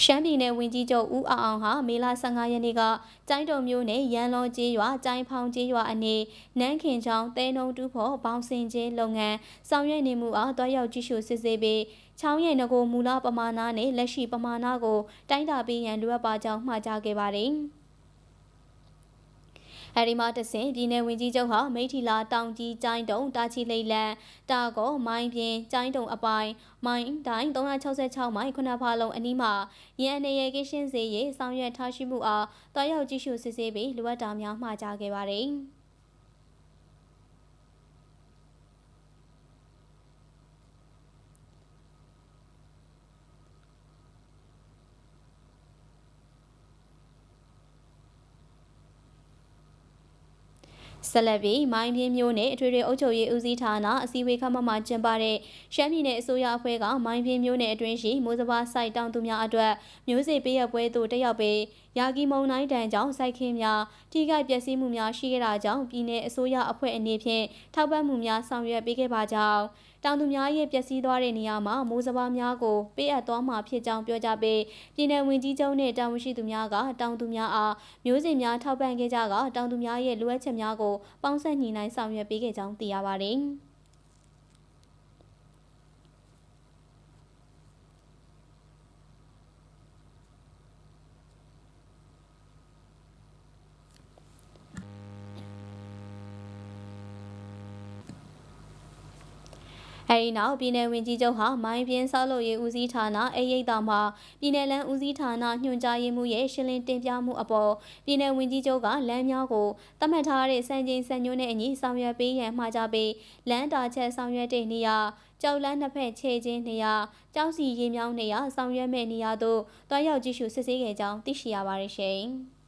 ရှမ်းပြည်နယ်ဝန်ကြီးချုပ်ဦးအောင်အောင်ဟာမေလ15ရက်နေ့ကကျိုင်းတုံမြို့နယ်ရန်လောကျေးရွာကျိုင်းဖောင်ကျေးရွာအနီးနန်းခင်ချောင်းတဲနှုံတူဖို့ဘောင်စင်ကျေးလုပ်ငန်းဆောင်ရွက်နေမှုအားတွားရောက်ကြည့်ရှုစစ်ဆေးပြီးချောင်းရဲ့ငကိုမူလပမာဏနဲ့လက်ရှိပမာဏကိုတိုင်းတာပေးရန်လိုအပ်ပါကြောင်းမှာကြားခဲ့ပါတယ်။ အဲဒီမှာတဆင်ပြည်နယ်ဝင်ကြီးချုပ်ဟာမိထီလာတောင်ကြီးကျိုင်းတုံတာချီလိတ်လန်တာကောမိုင်းပြင်းကျိုင်းတုံအပိုင်းမိုင်းတိုင်း366မိုင်ခုနဖာလုံးအနီးမှာရန်အနေရကင်းရှင်းစေရေးဆောင်ရွက်ထားရှိမှုအားတွားရောက်ကြည့်ရှုစစ်ဆေးပြီးလိုအပ်တာများမှာကြားခဲ့ပါတယ်။ ဆက်လက်ပြီးမိုင်းပြင်းမျိုးနဲ့အထွေထွေအုပ်ချုပ်ရေးဦးစီးဌာနအစည်းအဝေးခမ်းမမှာကျင်းပတဲ့ရှမ်းပြည်နယ်အစိုးရအဖွဲ့ကမိုင်းပြင်းမျိုးနဲ့အတွင်းရှိမိုးစဘာစိုက်တောင်သူများအတွက်မျိုးစေ့ပေးရပွဲသို့တက်ရောက်ပြီးရာဂီမုံနိုင်တန်ကြောင့်စိုက်ခင်းများထိခိုက်ပျက်စီးမှုများရှိခဲ့တာကြောင့်ပြည်내အစိုးရအဖွဲ့အနေဖြင့်ထောက်ပံ့မှုများဆောင်ရွက်ပေးခဲ့ပါကြောင်း တောင်သူများရဲ့ပျက်စီးသွားတဲ့နေရာမှာမိုးစဘာများကိုပေးအပ်သွားမှာဖြစ်ကြောင်းပြောကြားပြီးပြည်내ဝင်ကြီးချုပ်နှင့်တာဝန်ရှိသူများကတောင်သူများအားမျိုးစေ့များထောက်ပံ့ခဲ့ကြကတောင်သူများရဲ့လိုအပ်ချက်များကိုပေါင်းစပ်ညှိနှိုင်းဆောင်ရွက်ပေးခဲ့ကြောင်းသိရပါတယ်။ အဲဒီနောက်ပြည်နယ်ဝန်ကြီးချုပ်ဟာမိုင်းပြင်းဆောက်လုပ်ရေးဦးစီးဌာနအေရိတ်တောင်မှပြည်နယ်လမ်းဦးစီးဌာနညွှန်ကြားရေးမှူးရဲ့ရှင်းလင်းတင်ပြမှုအပေါ်ပြည်နယ်ဝန်ကြီးချုပ်ကလမ်းများကိုသတ်မှတ်ထားတဲ့စံချိန်စံညွှန်းနဲ့အညီဆောင်ရွက်ပေးရန်မှာကြပြီးလမ်းတာချက်ဆောင်ရွက်တဲ့နေရာကြောက်လန်းနှစ်ဖက်ခြေချင်းနေရာကြောက်စီရေမြောင်းနေရာဆောင်ရွက်မဲ့နေရာတို့တွားရောက်ကြည့်ရှုစစ်ဆေးခဲ့ကြောင်းသိရှိရပါတယ်ရှင်။